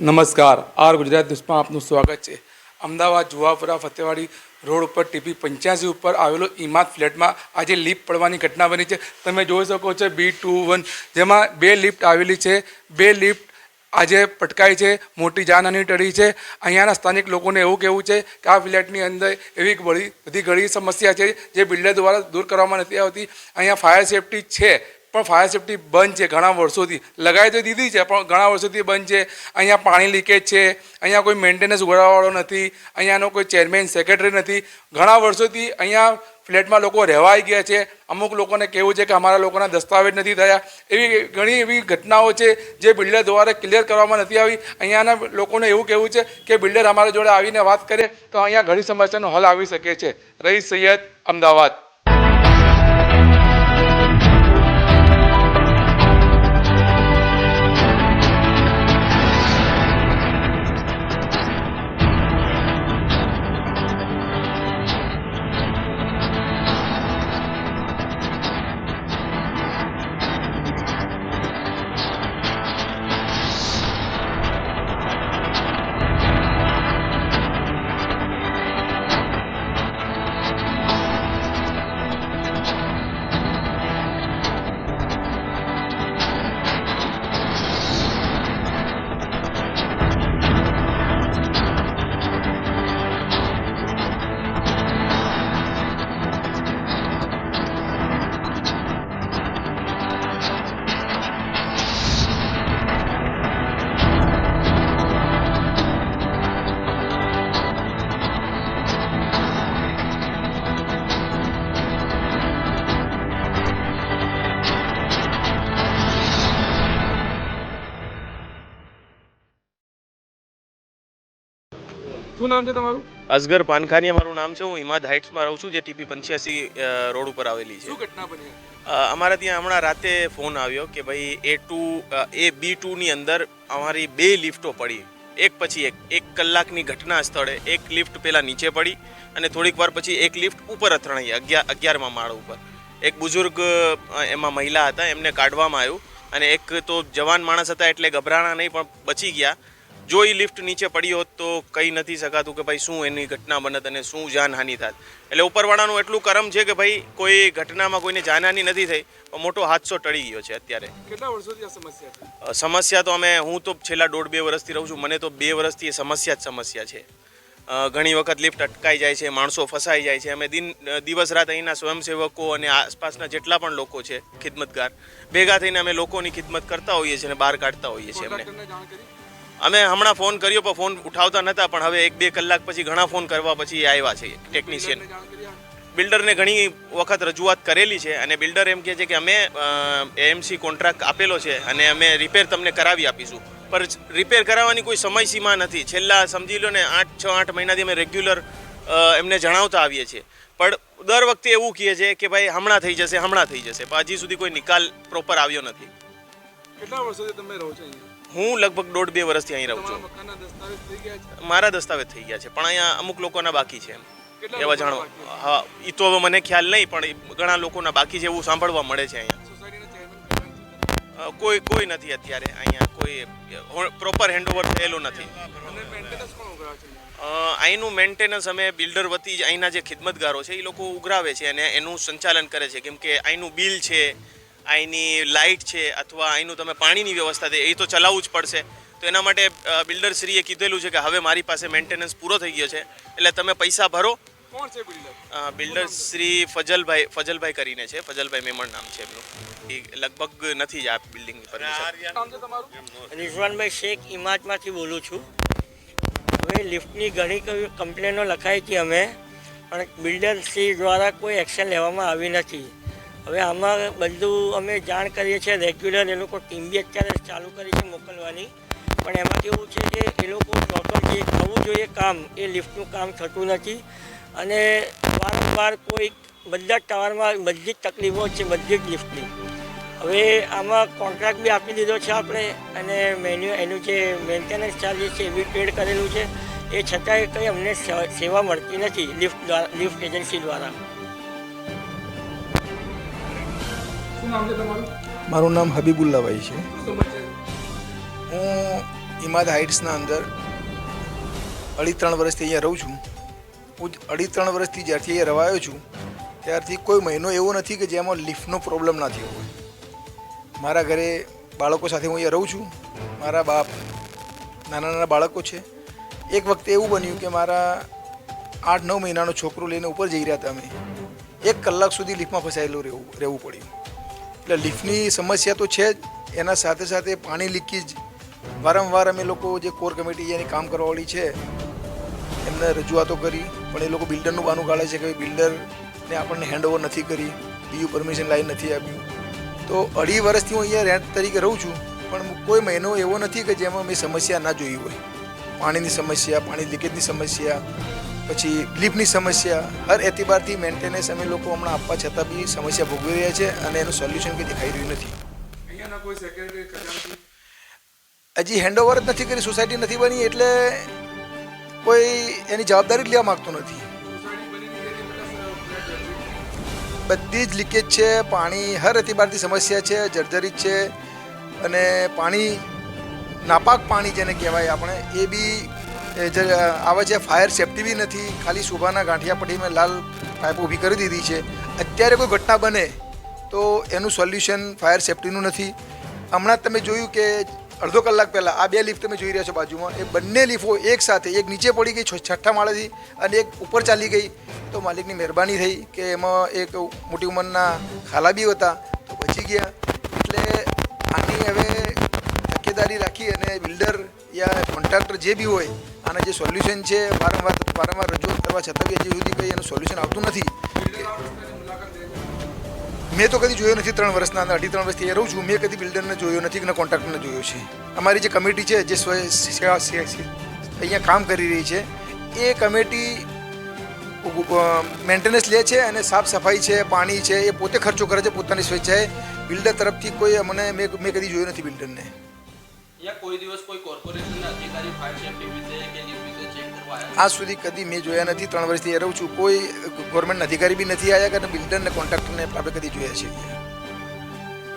નમસ્કાર. આર ગુજરાત ન્યૂઝમાં આપનું સ્વાગત છે. અમદાવાદ, જુવાપુરા, ફતેવાડી રોડ ઉપર ટીપી પંચ્યાસી ઉપર આવેલો ઇમાત ફ્લેટમાં આજે લિફ્ટ પડવાની ઘટના બની છે. તમે જોઈ શકો છો બી ટુ વન જેમાં બે લિફ્ટ આવેલી છે. બે લિફ્ટ આજે પટકાઈ છે, મોટી જાનહાની ટળી છે. અહીંયાના સ્થાનિક લોકોને એવું કહેવું છે કે આ ફ્લેટની અંદર એવી બધી બધી ઘણી સમસ્યા છે જે બિલ્ડર દ્વારા દૂર કરવામાં નથી આવતી. અહીંયા ફાયર સેફટી છે. પણ ફાયર સેફટી બંધ છે ઘણા વર્ષોથી. લગાવી તો દીધી છે, પણ ઘણા વર્ષોથી બંધ છે. અહીંયા પાણી લીકેજ છે, અહીંયા કોઈ મેન્ટેનન્સ ઉઘાડવાવાળો નથી, અહીંયાનો કોઈ ચેરમેન સેક્રેટરી નથી. ઘણા વર્ષોથી અહીંયા ફ્લેટમાં લોકો રહેવાઈ ગયા છે. અમુક લોકોને કહેવું છે કે અમારા લોકોના દસ્તાવેજ નથી થયા. એવી ઘણી એવી ઘટનાઓ છે જે બિલ્ડર દ્વારા ક્લિયર કરવામાં નથી આવી. અહીંયાના લોકોને એવું કહેવું છે કે બિલ્ડર અમારા જોડે આવીને વાત કરે તો અહીંયા ઘણી સમસ્યાનો હલ આવી શકે છે. રહીશ સૈયદ અમદાવાદ. શું નામ છે તમારું? અસગર પાનખાની મારું નામ છે. હું હિમાદ હાઇટ્સમાં રહું છું જે ટીપી પંચ્યાસી રોડ ઉપર આવેલી છે. શું ઘટના બની અમારા ત્યાં હમણાં રાતે ફોન આવ્યો કે ભાઈ એ ટુ એ બી ટુની અંદર અમારી બે લિફ્ટો પડી. એક પછી એક. એક કલાકની ઘટના સ્થળે એક લિફ્ટ પહેલાં નીચે પડી અને થોડીક વાર પછી એક લિફ્ટ ઉપર અથડાઈ અગિયાર અગિયારમાં માળ ઉપર. એક બુઝુર્ગ એમાં મહિલા હતા એમને કાઢવામાં આવ્યું અને એક તો જવાન માણસ હતા એટલે ગભરાણા નહીં પણ બચી ગયા. જો એ લિફ્ટ નીચે પડી હોત તો કહી નથી શકાતું કે ભાઈ શું એની ઘટના બનત અને શું જાનહાનિ થાત. એટલે ઉપરવાળાનું એટલું કરમ છે કે ભાઈ કોઈ ઘટનામાં કોઈને જાનહાનિ નથી થઈ પણ મોટો હાદસો ટળી ગયો છે અત્યારે. કેટલા વર્ષોથી આ સમસ્યા સમસ્યા તો અમે હું તો છેલ્લા દોઢ બે વર્ષથી રહું છું મને તો બે વર્ષથી એ સમસ્યા જ સમસ્યા છે. ઘણી વખત લિફ્ટ અટકાઈ જાય છે માણસો ફસાઈ જાય છે અમે દિન દિવસ રાત અહીંના સ્વયંસેવકો અને આસપાસના જેટલા પણ લોકો છે ખિદમતગાર ભેગા થઈને અમે લોકોની ખિદમત કરતા હોઈએ છીએ અને બહાર કાઢતા હોઈએ છીએ એમને. કરી? અમે હમણાં ફોન કર્યો, પણ ફોન ઉઠાવતા નહોતા પણ હવે એક બે કલાક પછી ઘણા ફોન કરવા પછી આવ્યા છે ટેકનિશિયન? બિલ્ડરને ઘણી વખત રજૂઆત કરેલી છે અને બિલ્ડર એમ કહે છે કે અમે એએમસી કોન્ટ્રાક્ટ આપેલો છે અને અમે રિપેર તમને કરાવી આપીશું. પર રિપેર કરાવવાની કોઈ સમય સીમા નથી. છેલ્લા સમજી લો ને આઠ, છ, આઠ મહિનાથી અમે રેગ્યુલર એમને જણાવતા આવીએ છીએ. પણ દર વખતે એવું કહે છે કે ભાઈ હમણાં થઈ જશે, હમણાં થઈ જશે. પણ હજી સુધી કોઈ નિકાલ પ્રોપર આવ્યો નથી. કેટલા વર્ષોથી તમે રહો છો અહીંયા? હું લગભગ દોઢ બે વર્ષથી અહીં રહું છું. મકાનના દસ્તાવેજ થઈ ગયા છે? મારા દસ્તાવેજ થઈ ગયા છે પણ અહીંયા અમુક લોકોના બાકી છે એવા જાણો હા એ તો હવે મને ખ્યાલ નહીં પણ ઘણા લોકોના બાકી છે એવું સાંભળવા મળે છે અહીંયા. કોઈ કોઈ નથી અત્યારે અહીંયા કોઈ પ્રોપર હેન્ડઓવર થયેલું નથી. અહીંનું મેન્ટેનન્સ અમે બિલ્ડર વતી જ અહીંના જે ખિદમતગારો છે એ લોકો ઉઘરાવે છે અને એનું સંચાલન કરે છે કેમ કે અહીંનું બિલ છે અહીંની લાઇટ છે અથવા અહીંનું તમે પાણીની વ્યવસ્થા છે એ તો ચલાવવું જ પડશે. તો એના માટે અ, બિલ્ડરશ્રીએ કીધેલું છે કે હવે મારી પાસે મેન્ટેનન્સ પૂરો થઈ ગયો છે એટલે તમે પૈસા ભરો. કોણ છે બિલ્ડર? બિલ્ડર શ્રી ફજલભાઈ ફજલભાઈ કરીને છે ફજલભાઈ મેમણ નામ છે એમનું. એ લગભગ નથી જ આ બિલ્ડિંગ તમારું? રિઝવાનભાઈ શેખ ઇમાજમાંથી બોલું છું. હવે લિફ્ટની ઘણી કવી કમ્પ્લેનો લખાઈ હતી અમે પણ બિલ્ડર શ્રી દ્વારા કોઈ એક્શન લેવામાં આવી નથી. હવે આમાં બધું અમે જાણ કરીએ છીએ રેગ્યુલર એ લોકો ટીમ બી અત્યારે ચાલુ કરી છે મોકલવાની. પણ એમાં કેવું છે કે એ લોકો પ્રોપર જે થવું જોઈએ કામ, એ લિફ્ટનું કામ થતું નથી. અને વારંવાર કોઈ બધા ટાવરમાં બધી જ તકલીફો છે, બધી જ લિફ્ટની હવે આમાં કોન્ટ્રાક્ટ બી આપી દીધો છે આપણે, અને મેન્યુ એનું જે મેન્ટેનન્સ ચાર્જીસ છે એ બી પેડ કરેલું છે. એ છતાંય કંઈ અમને સેવા મળતી નથી લિફ્ટ દ્વારા લિફ્ટ એજન્સી દ્વારા. શું નામ છે તમારું? મારું નામ હબીબુલ્લાભાઈ છે? હું ઇમાદ હાઇટ્સના અંદર અઢી ત્રણ વર્ષથી અહીંયા રહું છું. હું અઢી ત્રણ વર્ષથી જ્યારથી અહીંયા રવાયો છું ત્યારથી કોઈ મહિનો એવો નથી કે જેમાં લિફ્ટનો પ્રોબ્લેમ ના થયો હોય. મારા ઘરે બાળકો સાથે હું અહીંયા રહું છું. મારા બાપ નાના નાના બાળકો છે. એક વખતે એવું બન્યું કે મારા આઠ નવ મહિનાનો છોકરો લઈને ઉપર જઈ રહ્યા હતા અમે. એક કલાક સુધી લિફ્ટમાં ફસાયેલું રહેવું રહેવું પડ્યું. એટલે લિફ્ટની સમસ્યા તો છે જ. એના સાથે સાથે પાણી લીકેજ. વારંવાર અમે લોકો જે કોર કમિટી એની કામ કરવાવાળી છે, એમને રજૂઆતો કરી, પણ એ લોકો બિલ્ડરનું બાનું કાઢે છે કે બિલ્ડરને આપણને હેન્ડઓવર નથી કરી, બીજું પરમિશન લાઈન નથી આપ્યું. તો અઢી વર્ષથી હું અહીંયા રેન્ટ તરીકે રહું છું, પણ કોઈ મહિનો એવો નથી કે જેમાં મેં સમસ્યા ના જોઈ હોય. પાણીની સમસ્યા, પાણી લીકેજની સમસ્યા પછી લિફ્ટની સમસ્યા હર એતિબારથી મેન્ટેનન્સ અમે લોકો હમણાં આપવા છતાં બી સમસ્યા ભોગવી રહ્યા છે અને એનું સોલ્યુશન કંઈ દેખાઈ રહ્યું નથી. હજી હેન્ડઓવર જ નથી કરી સોસાયટી નથી બની એટલે કોઈ એની જવાબદારી જ લેવા માગતું નથી. બધી જ લીકેજ છે પાણી હર અતિબારથી સમસ્યા છે જર્જરિત છે અને પાણી નાપાક પાણી જેને કહેવાય આપણે એ બી જ આવા જે ફાયર સેફટી બી નથી, ખાલી શોભાના ગાંઠિયા પટ્ટીમાં લાલ પાઇપો ઊભી કરી દીધી છે. અત્યારે કોઈ ઘટના બને તો એનું સોલ્યુશન ફાયર સેફટીનું નથી. હમણાં તમે જોયું કે અડધો કલાક પહેલાં આ બે લિફ્ટ તમે જોઈ રહ્યા છો બાજુમાં, એ બંને લિફ્ટો એક સાથે, એક નીચે પડી ગઈ છઠ્ઠા માળેથી અને એક ઉપર ચાલી ગઈ. તો માલિકની મહેરબાની થઈ કે એમાં એક મોટી ઉંમરના ખાલા બી હતા, તો બચી ગયા. એટલે આની હવે તકેદારી રાખી અને બિલ્ડર યા કોન્ટ્રાક્ટર જે બી હોય આના જે સોલ્યુશન છે, વારંવાર વારંવાર રજૂઆત કરવા છતાં બી હજી સુધી કંઈ એનું સોલ્યુશન આવતું નથી. મેં તો કદી જોયો નથી ત્રણ વર્ષના અંદર, અઢી ત્રણ વર્ષથી એ રહું છું. મેં કદી બિલ્ડરને જોયો નથી કે કોન્ટ્રાક્ટરને જોયો છે. અમારી જે કમિટી છે, જે સ્વ અહીંયા કામ કરી રહી છે, એ કમિટી મેન્ટેનન્સ લે છે અને સાફ સફાઈ છે, પાણી છે, એ પોતે ખર્ચો કરે છે પોતાની સ્વેચ્છાએ. બિલ્ડર તરફથી કોઈ અમને મેં મેં કદી જોયું નથી બિલ્ડરને યા આજ સુધી કદી મેં જોયા નથી ત્રણ વર્ષથી રહું છું કોઈ ગવર્મેન્ટ અધિકારી બી નથી આવ્યા કે બિલ્ડરને કોન્ટ્રાક્ટરને આપણે કદી જોયા છે